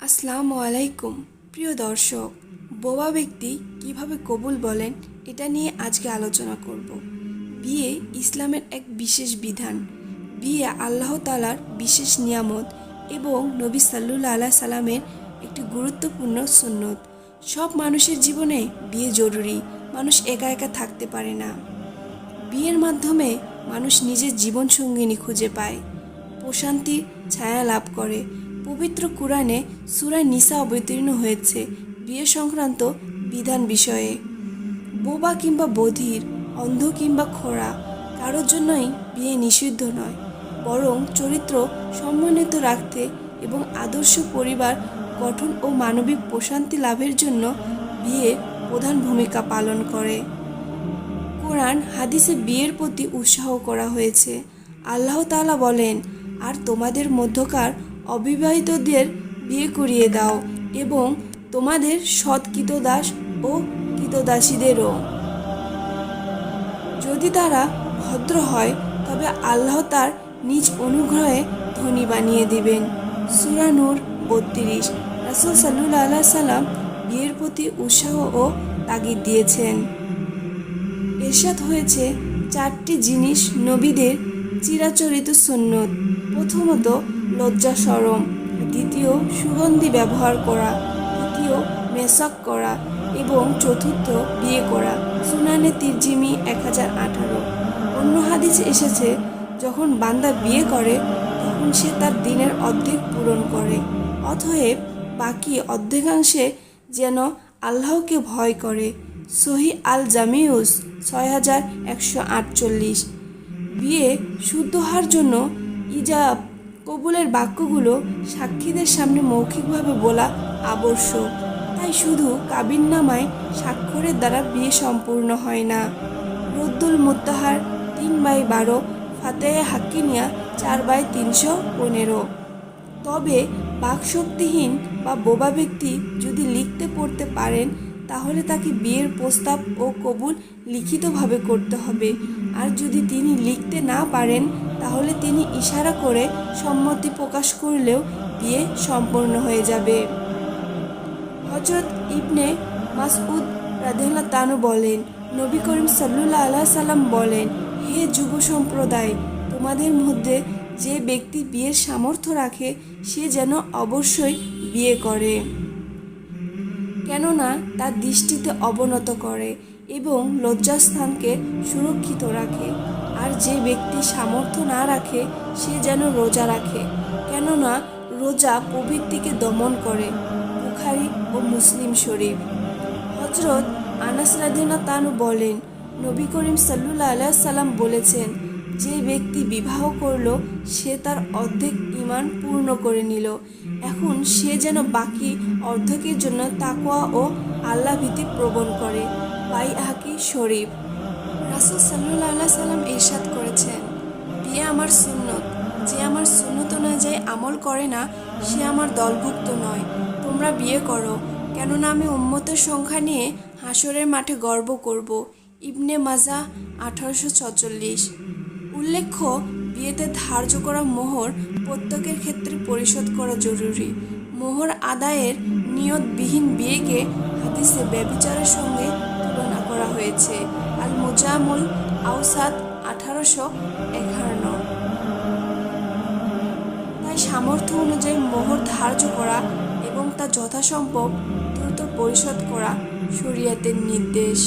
আসসালামু আলাইকুম। প্রিয় দর্শক, বোবা ব্যক্তি কীভাবে কবুল বলেন এটা নিয়ে আজকে আলোচনা করব। বিয়ে ইসলামের এক বিশেষ বিধান। বিয়ে আল্লাহ তালার বিশেষ নিয়ামত এবং নবী সাল্লু আল্লাহ সালামের একটি গুরুত্বপূর্ণ সুন্নত। সব মানুষের জীবনে বিয়ে জরুরি, মানুষ একা একা থাকতে পারে না। বিয়ের মাধ্যমে মানুষ নিজের জীবনসঙ্গিনী খুঁজে পায়। প্রশান্তির ছায়া লাভ করে। পবিত্র কোরআনে সুরা নিসা অবতীর্ণ হয়েছে বিয়ে সংক্রান্ত বিধান বিষয়ে। বোবা কিংবা বধির, অন্ধ কিংবা খোড়া, কারোর জন্যই বিয়ে নিষিদ্ধ নয়, বরং চরিত্র সমন্বিত রাখতে এবং আদর্শ পরিবার, গঠন ও মানবিক প্রশান্তি লাভের জন্য বিয়ে প্রধান ভূমিকা পালন করে। কোরআন হাদিসে বিয়ের প্রতি উৎসাহ করা হয়েছে। আল্লাহ তাআলা বলেন, আর তোমাদের মধ্যকার অবিবাহিতদের বিয়ে করিয়ে দাও এবং তোমাদের সৎ কৃতদাস ও কৃতদাসীদেরও। যদি তারা ভদ্র হয়, তবে আল্লাহ তার নিজ অনুগ্রহে ধনী বানিয়ে দিবেন। সুরানুর বত্রিশ। রাসুল সাল্লু আল্লাহ সাল্লাম বিয়ের প্রতি উৎসাহ ও তাগিদ দিয়েছেন। এরশাদ হয়েছে চারটি জিনিস নবীদের চিরাচরিত সুন্নত। প্রথমত, লজ্জা সরম। দ্বিতীয়, সুগন্ধি ব্যবহার করা। তৃতীয়, মেসাক করা। এবং চতুর্থ, বিয়ে করা। সুনানে তিরজিমি এক হাজার আঠারো। অন্য হাদিস এসেছে, যখন বান্দা বিয়ে করে, তখন সে তার দিনের অর্ধেক পূরণ করে। অতএব, বাকি অর্ধেকাংশে যেন আল্লাহকে ভয় করে। সহি আল জামিউস ছয় হাজার একশো আটচল্লিশ। বিয়ে শুদ্ধ হওয়ার জন্য ইজাব, কবুলের বাক্যগুলো সাক্ষীদের সামনে মৌখিকভাবে বলা আবশ্যক। তাই শুধু কাবিননামায় স্বাক্ষরের দ্বারা বিয়ে সম্পূর্ণ হয় না। রদ্দুল মোত্তাহার তিন বাই বারো, ফাতেহে হাক্কিনিয়া চার বাই তিনশো পনেরো। তবে বাকশক্তিহীন বা বোবা ব্যক্তি যদি লিখতে পড়তে পারেন তাহলে তাকে বিয়ের প্রস্তাব ও কবুল লিখিতভাবে করতে হবে। আর যদি তিনি লিখতে না পারেন, তাহলে তিনি ইশারা করে সম্মতি প্রকাশ করলেও বিয়ে সম্পন্ন হয়ে যাবে। হজরত ইবনে মাসউদ রাধেলা তানু বলেন, নবী করিম সাল্লুল্লাহ আল্লাহ সাল্লাম বলেন, হে যুব সম্প্রদায়, তোমাদের মধ্যে যে ব্যক্তি বিয়ের সামর্থ্য রাখে, সে যেন অবশ্যই বিয়ে করে। কেননা তার দৃষ্টিতে অবনত করে এবং লজ্জাস্থানকে সুরক্ষিত রাখে। আর যে ব্যক্তি সামর্থ্য না রাখে, সে যেন রোজা রাখে। কেননা রোজা প্রবৃত্তিকে দমন করে, বুখারি ও মুসলিম শরীফ। হজরত আনাস রাদিনা তানু বলেন, নবী করিম সাল্লুল্লাহ আলাইহি সাল্লাম বলেছেন যে ব্যক্তি বিবাহ করল, সে তার অর্ধেক ইমান পূর্ণ করে নিল। এখন সে যেন বাকি অর্ধেকের জন্য তাকোয়া ও আল্লাহ ভীতি প্রবণ করে। বাই হাকি শরীফ। রাসুল আল্লাহ সাল্লাম ইরশাদ করেছেন বিয়ে আমার সুন্নত। যে আমার সুন্নত অনুযায়ী আমল করে না, সে আমার দলভুক্ত নয়। তোমরা বিয়ে করো। কেননা আমি উম্মতের সংখ্যা নিয়ে হাসরের মাঠে গর্ব করব। ইবনে মাজা আঠারোশো উল্লেখ্য, বিয়েতে ধার্য করা মোহর প্রত্যেকের ক্ষেত্রে পরিশোধ করা জরুরি। মোহর আদায়ের নিয়তবিহীন বিয়েকে হাদিসে ব্যবিচারের সঙ্গে তুলনা করা হয়েছে। আল মুজামুল আউসাদ আঠারোশো একান্ন। তাই সামর্থ্য অনুযায়ী মোহর ধার্য করা এবং তা যথাসম্ভব দ্রুত পরিশোধ করা শরীয়তের নির্দেশ।